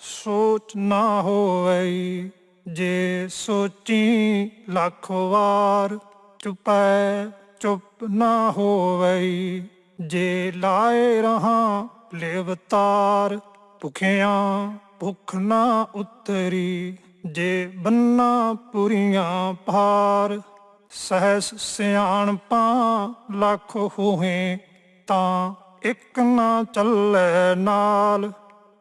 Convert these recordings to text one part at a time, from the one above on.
ਸੋਚ ਨਾ ਹੋਵੇ ਜੇ ਸੋਚੀ ਲੱਖ ਵਾਰ ਚੁਪੈ ਚੁੱਪ ਨਾ ਹੋਵੇ ਜੇ ਲਾਏ ਰਹਾ ਲਿਵਤਾਰ ਭੁਖਿਆਂ ਭੁੱਖ ਨਾ ਉਤਰੀ, ਜੇ ਬੰਨਾ ਪੁਰੀਆਂ ਭਾਰ, ਸਹਸ ਸਿਆਣਪਾਂ ਲੱਖ ਹੋਏ, ਤਾਂ ਇੱਕ ਨਾ ਚੱਲੇ ਨਾਲ।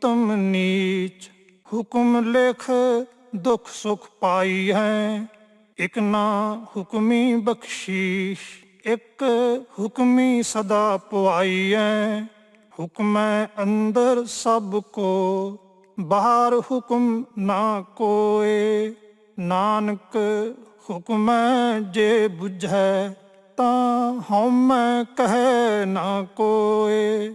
ਉੱਤਮ ਨੀਚ ਹੁਕਮ ਲੇਖ, ਦੁਖ ਸੁਖ ਪਾਈ ਹੈ। ਇਕ ਨਾ ਹੁਕਮੀ ਬਖਸ਼ੀਸ਼, ਇਕ ਹੁਕਮੀ ਸਦਾ ਪਵਾਈ ਹੈ। ਹੁਕਮੈ ਅੰਦਰ ਸਭ ਕੋ, ਬਾਹਰ ਹੁਕਮ ਨਾ ਕੋਏ। ਨਾਨਕ ਹੁਕਮੈ ਜੇ 부ਝੈ ਤਾਂ ਹਉਮੈ ਕਹੈ ਨਾ ਕੋਏ।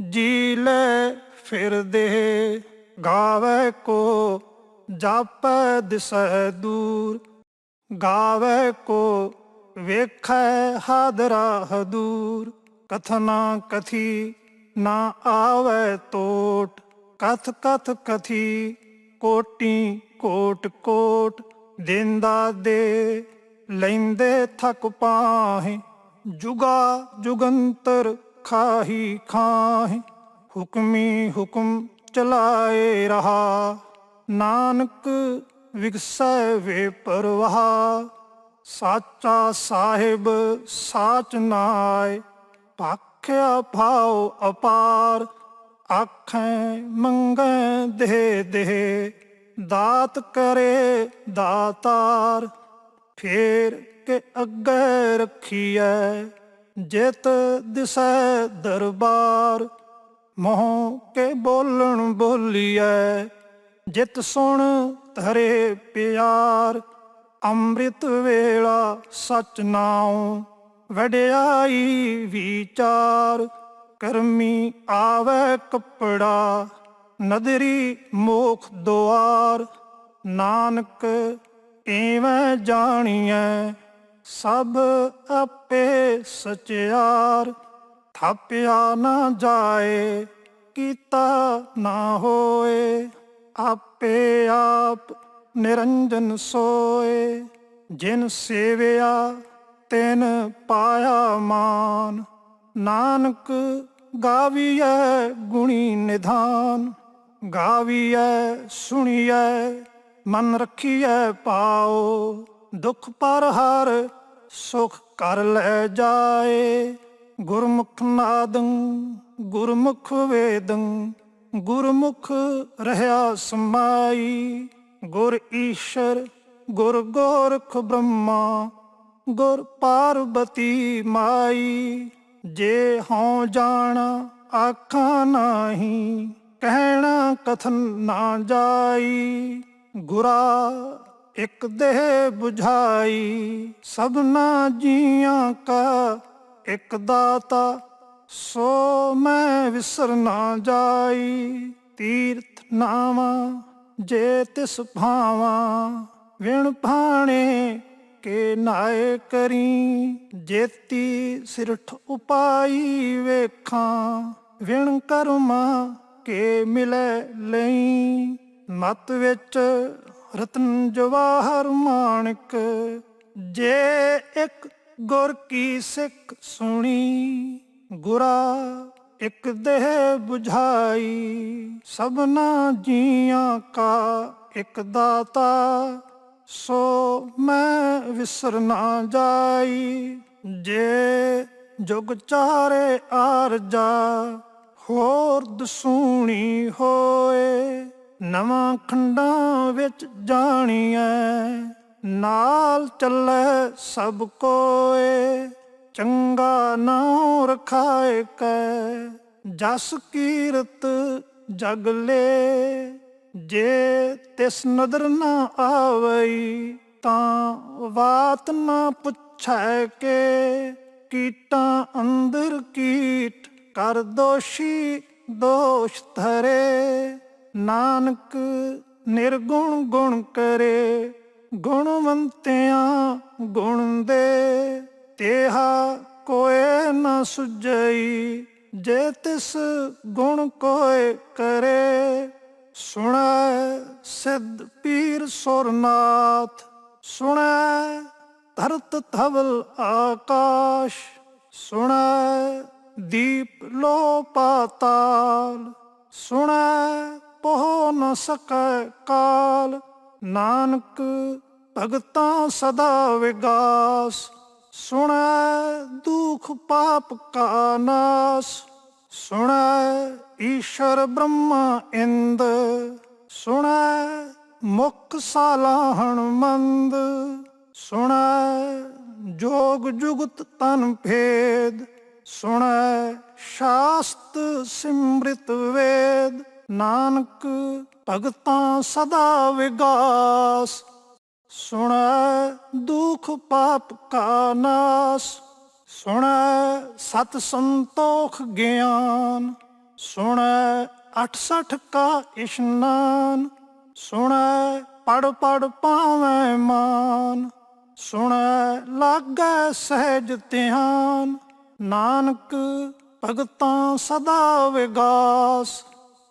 ਜੀ ਲੈ ਫਿਰਦੇ, ਗਾਵੇ ਕੋ ਜਾਪੈ ਦਿਸੈ ਦੂਰ। ਗਾਵੇ ਕੋ ਵੇਖੈ ਹਾਦਰਾ ਹਦੂਰ ਕਥਨਾ ਕਥੀ ਨਾ ਆਵੇ ਤੋਟ। ਕਥ ਕਥ ਕਥੀ ਕੋਟੀ ਕੋਟ ਕੋਟ। ਦਿੰਦਾ ਦੇ ਲੈਂਦੇ ਥਕ ਪਾਹੇ। ਜੁਗਾ ਜੁਗੰਤਰ ਖਾਹੀ ਖਾਹੀ, ਹੁਕਮੀ ਹੁਕਮ ਚਲਾਏ ਰਹਾ। ਨਾਨਕ ਵਿਗਸੈ ਵੇ ਪਰਵਾਹ, ਸਾਚਾ ਸਾਹਿਬ ਸਾਚ ਨਾਏ। ਭਾਖਿਆ ਭਾਉ ਅਪਾਰ, ਆਖੈ ਮੰਗੈ ਦੇ ਦੇ ਦਾਤ ਕਰੇ ਦਾਤਾਰ, ਫੇਰ ਕੇ ਅੱਗੇ ਰੱਖੀਐ। ਜਿਤ ਦਿਸੈ ਦਰਬਾਰ, ਮੋਹ ਕੇ ਬੋਲਣ ਬੋਲੀਐ। ਜਿਤ ਸੁਣ ਧਰੇ ਪਿਆਰ, ਅੰਮ੍ਰਿਤ ਵੇਲਾ ਸਚ ਨਾਉ। ਵਡਿਆਈ ਵਿਚਾਰ, ਕਰਮੀ ਆਵੇ ਕਪੜਾ। ਨਦਰੀ ਮੋਖ ਦੁਆਰ, ਨਾਨਕ ਏਵੇਂ ਜਾਣੀਐ। ਸਭ ਆਪੇ ਸਚਿਆਰ, ਥਾਪਿਆ ਨਾ ਜਾਏ, ਕੀਤਾ ਨਾ ਹੋਏ, ਆਪੇ ਆਪ ਨਿਰੰਜਨ ਸੋਏ। ਜਿਨ ਸੇਵਿਆ, ਤਿਨ ਪਾਇਆ ਮਾਨ। ਨਾਨਕ ਗਾਵੀਐ ਗੁਣੀ ਨਿਧਾਨ। ਗਾਵੀਐ, ਸੁਣੀਐ, ਮਨ ਰੱਖੀਐ ਪਾਓ। ਦੁਖ ਪਰ ਹਰ ਸੁਖ ਕਰ ਲੈ ਜਾਏ। ਗੁਰਮੁਖ ਨਾਦੰ, ਗੁਰਮੁਖ ਵੇਦੰ, ਗੁਰਮੁਖ ਰਹਾ ਸਮਾਈ। ਗੁਰ ਈਸ਼ਰ, ਗੁਰ ਗੋਰਖ ਬ੍ਰਹਮਾ, ਗੁਰ ਪਾਰਬਤੀ ਮਾਈ। ਜੇ ਹਉ ਜਾਣਾ ਆਖਾਂ ਨਾਹੀ, ਕਹਿਣਾ ਕਥਨ ਨਾ ਜਾਈ। ਗੁਰਾ ਇਕ ਦੇਹ 부ਝਾਈ ਸਭਨਾ ਜੀਆਂ ਕਾ ਇਕ ਦਾਤਾ, ਸੋ ਮੈਂ ਵਿਸਰ ਨਾ ਜਾਈ। ਤੀਰਥ ਨਾਵਾ ਜੇ ਤਿਸ ਭਾਵਾ, ਵਿਣ ਭਾਣੇ ਕੇ ਨਾਏ ਕਰੀ। ਜੇਤੀ ਸਿਰਠ ਉਪਾਈ ਵੇਖਾਂ, ਵਿਣ ਕਰਮਾ ਕੇ ਮਿਲੇ ਲਈ। ਮਤ ਵਿੱਚ ਰਤਨ ਜਵਾਹਰ ਮਾਣਕ, ਜੇ ਇੱਕ ਗੁਰ ਕੀ ਸਿੱਖ ਸੁਣੀ, ਗੁਰਾ ਇੱਕ ਦੇਹ 부ਝਾਈ ਸਭਨਾ ਜੀਆਂ ਕਾ ਇੱਕ ਦਾਤਾ, ਸੋ ਮੈਂ ਵਿਸਰ ਨਾ ਜਾਈ। ਜੇ ਜੁਗ ਚਾਰੇ ਆਰਜਾ, ਹੋਰ ਦਸੂਣੀ ਹੋਏ ਨਵਾਂ ਖੰਡਾਂ ਵਿੱਚ ਜਾਣੀਐ, ਨਾਲ ਚੱਲੇ ਸਭ ਕੋਏ। ਚੰਗਾ ਨਾਮ ਰਖਾਏ ਕੈ ਜਸ ਕੀਰਤ ਜਗ ਲੇ। ਜੇ ਤਿਸ ਨਦਰ ਨਾ ਆਵਈ, ਤਾਂ ਬਾਤ ਨਾ ਪੁੱਛੈ ਕੇ। ਕੀਟਾਂ ਅੰਦਰ ਕੀਟ, ਕਰ ਦੋਸ਼ੀ ਦੋਸ਼ ਧਰੇ। ਨਾਨਕ ਨਿਰਗੁਣ ਗੁਣ ਕਰੇ, ਗੁਣਵੰਤਿਆਂ ਗੁਣ ਦੇ। ਤੇਹਾ ਕੋਏ ਨਾ ਸੁਜਈ ਜੇ ਤਿਸ ਗੁਣ ਕੋਏ ਕਰੇ। ਸੁਣੈ ਸਿੱਧ ਪੀਰ ਸੁਰਨਾਥ, ਸੁਣੈ ਧਰਤ ਧਵਲ ਆਕਾਸ਼, ਸੁਣੈ ਦੀਪ ਲੋ ਪਾਤਾਲ ਸੁਣੈ ਪਹੁ ਨ ਸਕੈ ਕਾਲ, ਨਾਨਕ ਭਗਤਾਂ ਸਦਾ ਵਿਗਾਸ। ਸੁਣੈ ਦੁਖ ਪਾਪ ਕਾ ਨਾਸ, ਸੁਣੈ ਈਸ਼ਰ ਬ੍ਰਹਮਾ ਇੰਦ, ਸੁਣੈ ਮੁਖ ਸਾਲਾਹਣ ਮੰਦ, ਸੁਣੈ ਜੋਗ ਜੁਗਤ ਤਨ ਭੇਦ, ਸੁਣੈ ਸ਼ਾਸਤ ਸਿਮ੍ਰਿਤ ਵੇਦ। ਨਾਨਕ ਭਗਤਾਂ ਸਦਾ ਵਿਗਾਸ, ਸੁਣੈ ਦੁਖ ਪਾਪ ਕਾ ਨਾਸ, ਸੁਣੈ ਸਤ ਸੰਤੋਖ ਗਿਆਨ, ਸੁਣੈ 68 ਕਾ ਇਸ਼ਨਾਨ, ਸੁਣੈ ਪੜ ਪੜ ਪਾਵੇਂ ਮਾਨ, ਸੁਣੈ ਲਾਗੈ ਸਹਿਜ ਧਿਆਨ, ਨਾਨਕ ਭਗਤਾਂ ਸਦਾ ਵਿਗਾਸ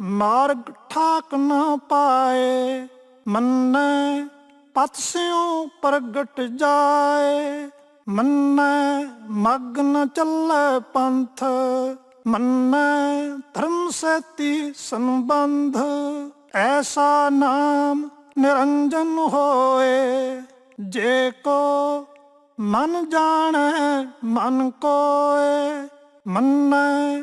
ਮਾਰਗ ਠਾਕ ਨਾ ਪਾਏ, ਮੰਨੈ ਪਤ ਸਿਉ ਪ੍ਰਗਟ ਜਾਏ, ਮੰਨੈ ਮਗ ਨ ਚੱਲੈ ਪੰਥ, ਮੰਨੈ ਧਰਮ ਸਤੀ ਸੰਬੰਧ, ਐਸਾ ਨਾਮ ਨਿਰੰਜਨ ਹੋਏ, ਜੇ ਕੋ ਮਨ ਜਾਣੈ ਮਨ ਕੋਏ, ਮੰਨੈ